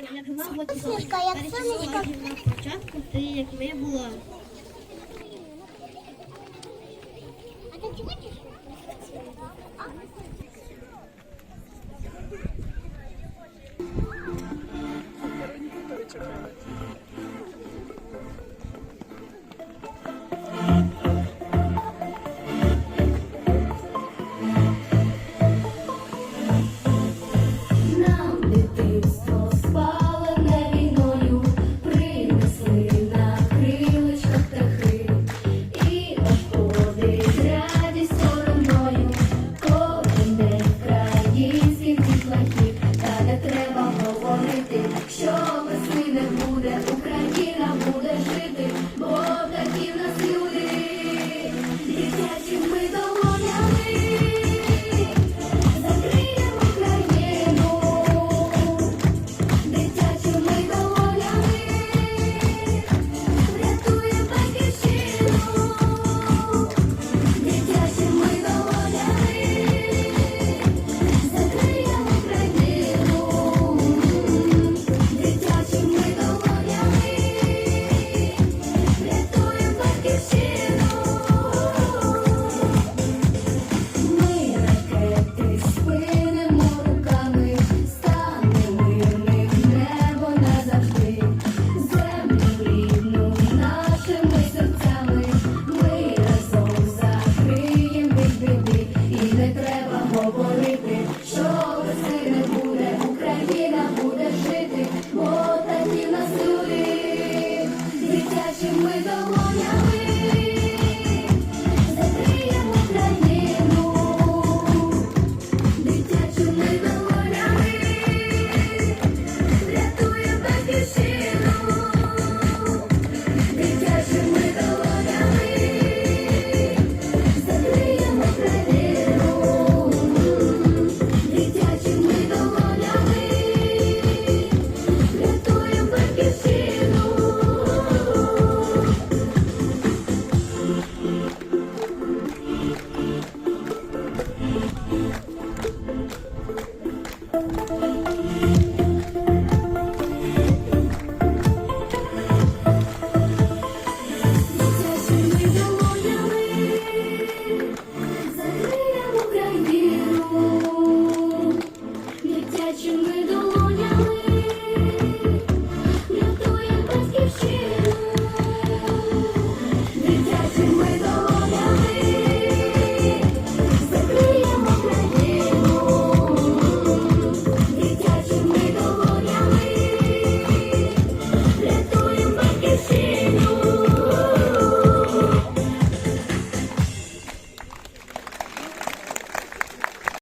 як навик перечислювати на початку, ти як ми була. А ти чого?